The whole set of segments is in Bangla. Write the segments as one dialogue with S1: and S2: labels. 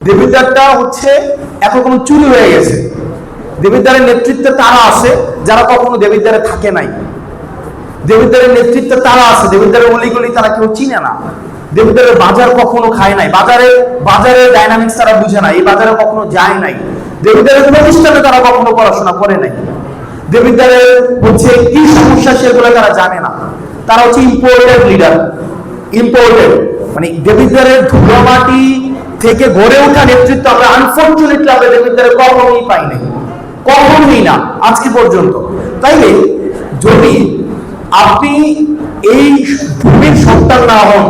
S1: দেবিদ্বারটা হচ্ছে এখন চুরি হয়ে গেছে। দেবিদ্বারের নেতৃত্বে তারা আছে, যারা কখনো দেবিদ্বারে থাকে নাই। দেবিদ্বারের নেতৃত্বে তারা আছে, দেবিদ্বারের অলিগলি তারা কেউ চিনে না। দেবিদ্বারের বাজার কখনো খায় নাই। বাজারে, বাজারের ডাইনামিক্স তারা বুঝে না এই বাজারে কখনো যায় নাই। দেবিদ্বারের প্রতিষ্ঠানে তারা কখনো পড়াশোনা করে নাই। দেবিদ্বারের হচ্ছে কি সমস্যা সেগুলো তারা জানে না। তারা হচ্ছে ইম্পোর্টেড লিডার ইম্পোর্টেড মানে দেবিদ্বারের ধুলোমাটি থেকে গড়ে ওঠা নেতৃত্ব আমরা আনফর্চুনেটলি আমরা দেবিদ্বারে কখনোই পাই নাই। কখনোই না, আজকে পর্যন্ত। তাইলে যদি আপনি এই ভূমির সন্তান না হন,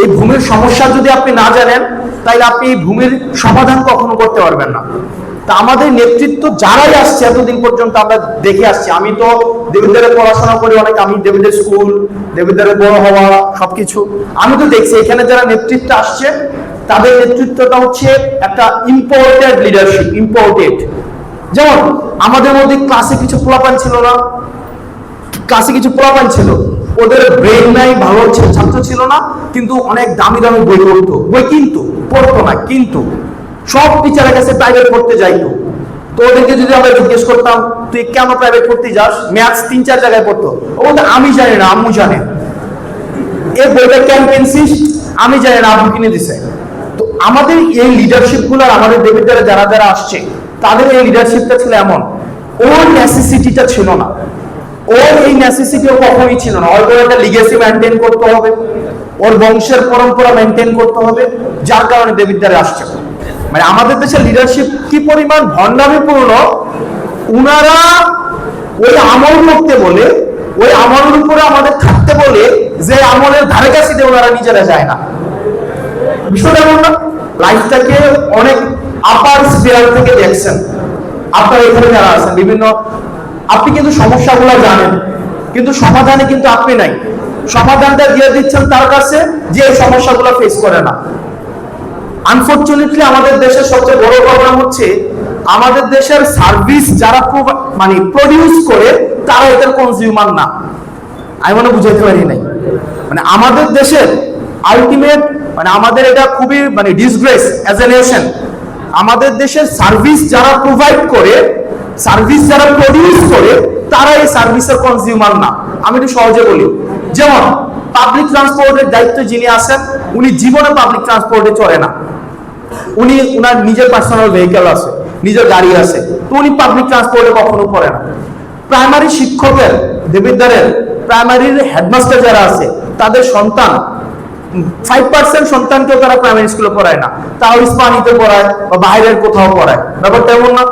S1: এই ভূমির সমস্যা যদি আপনি না জানেন তাহলে আপনি এই ভূমির সমাধান কখনো করতে পারবেন না। তা আমাদের নেতৃত্ব যারাই আসছে, এতদিন পর্যন্ত আমরা দেখে আসছি। আমি তো দেবিদ্বারে পড়াশোনা করি অনেক, আমি দেবিদ্বার স্কুল দেবিদ্বারে বড় হওয়া, সবকিছু। আমি তো দেখছি, এখানে যারা নেতৃত্ব আসছে তাদের নেতৃত্বটা হচ্ছে একটা ইম্পোর্টেড লিডারশিপ ইম্পোর্টেড যেমন আমাদের মধ্যে ক্লাসে কিছু পোলাপান ছিল না। ক্লাসে কিছু পোলাপান ছিল। ওদের ব্রেন নাই ভালো ছাত্র ছিল না কিন্তু অনেক দামি দামি বই পড়তো। বই কিন্তু পড়তো না কিন্তু। সব টিচারের কাছে প্রাইভেট পড়তে যাইতো। তো ওদেরকে যদি আমরা জিজ্ঞেস করতাম তুই কেন প্রাইভেট পড়তে যাস? ম্যাথস তিন চার জায়গায় পড়তো। ও বলতো, আমি জানি না আম্মু জানে। এই বইটা কেন পেন্সিস আমি জানি না আব্বু কিনে দিছে। আমাদের এই লিডারশিপগুলো আমাদের দেবীর দ্বারা যারা যারা আসছে, তাদের এই লিডারশিপটা ছিল এমন। ওর নেসেসিটিটা ছিল না। ওর এই নেসেসিটিও কখনোই ছিল না। ওর একটা লিগেসি মেনটেন করতে হবে। ওর বংশের পরম্পরা মেনটেন করতে হবে। যার কারণে দেবিদ্বারে আসছে। মানে আমাদের দেশের লিডারশিপ কি পরিমাণ ভণ্ডামিপূর্ণ? উনারা ওই আমল করতে বলে, ওই আমলের উপরে আমাদের থাকতে বলে যে আমলের ধারে কাছে ওনারা নিজেরা যায় না। বিষয়টা এমন না। লাইফটাকে অনেক আপার স্পেয়ার থেকে দেখছেন। আপনার এখানে যারা আছেন, বিভিন্ন, আপনি কিন্তু সমস্যাগুলো জানেন, কিন্তু সমাধানে কিন্তু আপনি নাই। সমাধানটা দিয়ে দিচ্ছেন তার কাছে যে এই সমস্যাগুলো ফেস করে না। আনফরচুনেটলি আমাদের দেশের সবচেয়ে বড় প্রবলেম হচ্ছে, আমাদের দেশের সার্ভিস যারা মানে প্রডিউস করে, তারা এটার কনজিউমার না। আমি মনে বুঝাইতে পারি নাই। মানে আমাদের দেশের আলটিমেট মানে আমাদের এটা খুবই মানে ডিসগ্রেস অ্যাজ এ নেশন আমাদের দেশের সার্ভিস যারা প্রোভাইড করে সার্ভিস যারা প্রডিউস করে, তারা এই সার্ভিসের কনজিউমার না। আমি একটু সহজে বলি। যেমন পাবলিক ট্রান্সপোর্টের দায়িত্ব যিনি আছেন, উনি জীবনে পাবলিক ট্রান্সপোর্টে চলে না। উনি উনার নিজের পার্সোনাল ভেহিকেল আছে, নিজের গাড়ি আছে, তো উনি পাবলিক ট্রান্সপোর্টে কখনো পড়ে না। প্রাইমারি শিক্ষকের দেবিদ্বারের প্রাইমারির হেডমাস্টার যারা আছে, তাদের সন্তান ফাইভ পার্সেন্ট সন্তানকেও তারা প্রাইমারি স্কুলে পড়ায় না। তাও ইস্পানিতে পড়ায় বা বাইরের কোথাও পড়ায়। ব্যাপারটা এমন না।